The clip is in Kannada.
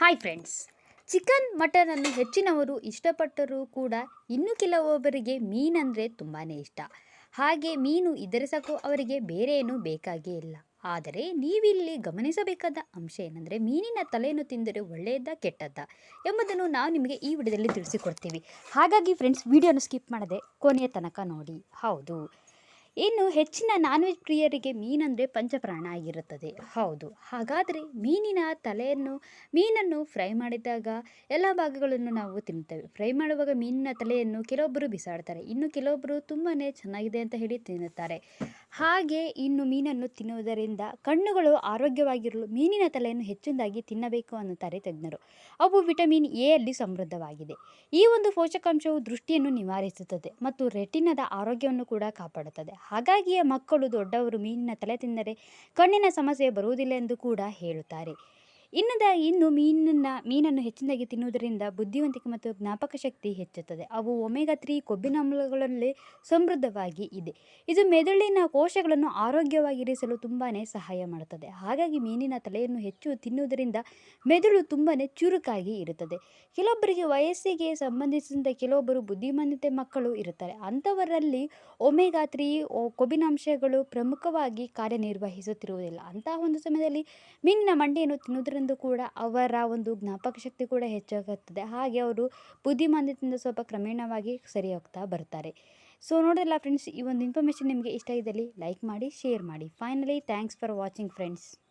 ಹಾಯ್ ಫ್ರೆಂಡ್ಸ್ ಚಿಕನ್ ಮಟನನ್ನು ಹೆಚ್ಚಿನವರು ಇಷ್ಟಪಟ್ಟರೂ ಕೂಡ ಇನ್ನು ಕೆಲವೊಬ್ಬರಿಗೆ ಮೀನಂದರೆ ತುಂಬಾ ಇಷ್ಟ. ಹಾಗೆ ಮೀನು ಇದ್ದರೆ ಸಾಕು ಅವರಿಗೆ ಬೇರೆ ಏನೂ ಬೇಕಾಗೇ ಇಲ್ಲ. ಆದರೆ ನೀವಿಲ್ಲಿ ಗಮನಿಸಬೇಕಾದ ಅಂಶ ಏನಂದರೆ ಮೀನಿನ ತಲೆಯನ್ನು ತಿಂದರೆ ಒಳ್ಳೆಯದ ಕೆಟ್ಟದ್ದ ಎಂಬುದನ್ನು ನಾವು ನಿಮಗೆ ಈ ವಿಡಿಯೋದಲ್ಲಿ ತಿಳಿಸಿಕೊಡ್ತೀವಿ. ಹಾಗಾಗಿ ಫ್ರೆಂಡ್ಸ್ ವಿಡಿಯೋನ ಸ್ಕಿಪ್ ಮಾಡದೆ ಕೊನೆಯ ತನಕ ನೋಡಿ. ಹೌದು. ಇನ್ನು ಹೆಚ್ಚಿನ ನಾನ್ ವೆಜ್ ಪ್ರಿಯರಿಗೆ ಮೀನಂದರೆ ಪಂಚಪ್ರಾಣ ಆಗಿರುತ್ತದೆ. ಹೌದು. ಹಾಗಾದರೆ ಮೀನಿನ ತಲೆಯನ್ನು, ಮೀನನ್ನು ಫ್ರೈ ಮಾಡಿದಾಗ ಎಲ್ಲ ಭಾಗಗಳನ್ನು ನಾವು ತಿನ್ನುತ್ತೇವೆ. ಫ್ರೈ ಮಾಡುವಾಗ ಮೀನಿನ ತಲೆಯನ್ನು ಕೆಲವೊಬ್ಬರು ಬಿಸಾಡ್ತಾರೆ. ಇನ್ನು ಕೆಲವೊಬ್ಬರು ತುಂಬಾ ಚೆನ್ನಾಗಿದೆ ಅಂತ ಹೇಳಿ ತಿನ್ನುತ್ತಾರೆ. ಹಾಗೆ ಇನ್ನು ಮೀನನ್ನು ತಿನ್ನುವುದರಿಂದ ಕಣ್ಣುಗಳು ಆರೋಗ್ಯವಾಗಿರಲು ಮೀನಿನ ತಲೆಯನ್ನು ಹೆಚ್ಚಿನದಾಗಿ ತಿನ್ನಬೇಕು ಅನ್ನುತ್ತಾರೆ ತಜ್ಞರು. ಅವು ವಿಟಮಿನ್ ಎ ಅಲ್ಲಿ ಸಮೃದ್ಧವಾಗಿದೆ. ಈ ಒಂದು ಪೋಷಕಾಂಶವು ದೃಷ್ಟಿಯನ್ನು ನಿವಾರಿಸುತ್ತದೆ ಮತ್ತು ರೆಟಿನದ ಆರೋಗ್ಯವನ್ನು ಕೂಡ ಕಾಪಾಡುತ್ತದೆ. ಹಾಗಾಗಿಯೇ ಮಕ್ಕಳು ದೊಡ್ಡವರು ಮೀನಿನ ತಲೆ ತಿಂದರೆ ಕಣ್ಣಿನ ಸಮಸ್ಯೆ ಬರುವುದಿಲ್ಲ ಎಂದು ಕೂಡ ಹೇಳುತ್ತಾರೆ. ಇನ್ನದ ಇನ್ನು ಮೀನನ್ನ, ಮೀನನ್ನು ಹೆಚ್ಚಿನದಾಗಿ ತಿನ್ನುವುದರಿಂದ ಬುದ್ಧಿವಂತಿಕೆ ಮತ್ತು ಜ್ಞಾಪಕ ಶಕ್ತಿ ಹೆಚ್ಚುತ್ತದೆ. ಅವು ಒಮೆಗಾ ತ್ರೀ ಕೊಬ್ಬಿನಾಮ್ಲಗಳಲ್ಲಿ ಸಮೃದ್ಧವಾಗಿ ಇದೆ. ಇದು ಮೆದುಳಿನ ಕೋಶಗಳನ್ನು ಆರೋಗ್ಯವಾಗಿರಿಸಲು ತುಂಬಾ ಸಹಾಯ ಮಾಡುತ್ತದೆ ಹಾಗಾಗಿ ಮೀನಿನ ತಲೆಯನ್ನು ಹೆಚ್ಚು ತಿನ್ನುವುದರಿಂದ ಮೆದುಳು ತುಂಬಾ ಚುರುಕಾಗಿ ಇರುತ್ತದೆ. ಕೆಲವೊಬ್ಬರಿಗೆ ವಯಸ್ಸಿಗೆ ಸಂಬಂಧಿಸಿದಂತೆ ಕೆಲವೊಬ್ಬರು ಬುದ್ಧಿಮಾನ್ಯತೆ ಮಕ್ಕಳು ಇರುತ್ತಾರೆ. ಅಂಥವರಲ್ಲಿ ಒಮೆಗಾ ತ್ರೀ ಕೊಬ್ಬಿನಾಂಶಗಳು ಪ್ರಮುಖವಾಗಿ ಕಾರ್ಯನಿರ್ವಹಿಸುತ್ತಿರುವುದಿಲ್ಲ. ಅಂತಹ ಒಂದು ಸಮಯದಲ್ಲಿ ಮೀನಿನ ಮಂಡೆಯನ್ನು ತಿನ್ನುವುದರಿಂದ ಕೂಡ ಅವರ ಒಂದು ಜ್ಞಾಪಕ ಶಕ್ತಿ ಕೂಡ ಹೆಚ್ಚಾಗುತ್ತದೆ. ಹಾಗೆ ಅವರು ಬುದ್ಧಿಮಾಂದ್ಯದಿಂದ ಸ್ವಲ್ಪ ಕ್ರಮೇಣವಾಗಿ ಸರಿ ಹೋಗ್ತಾ ಬರ್ತಾರೆ. ಸೊ ನೋಡಿರಲ್ಲ ಫ್ರೆಂಡ್ಸ್ ಈ ಒಂದು ಇನ್ಫಾರ್ಮೇಷನ್ ನಿಮಗೆ ಇಷ್ಟ ಇದ್ದಲ್ಲಿ ಲೈಕ್ ಮಾಡಿ ಶೇರ್ ಮಾಡಿ. Finally thanks for watching friends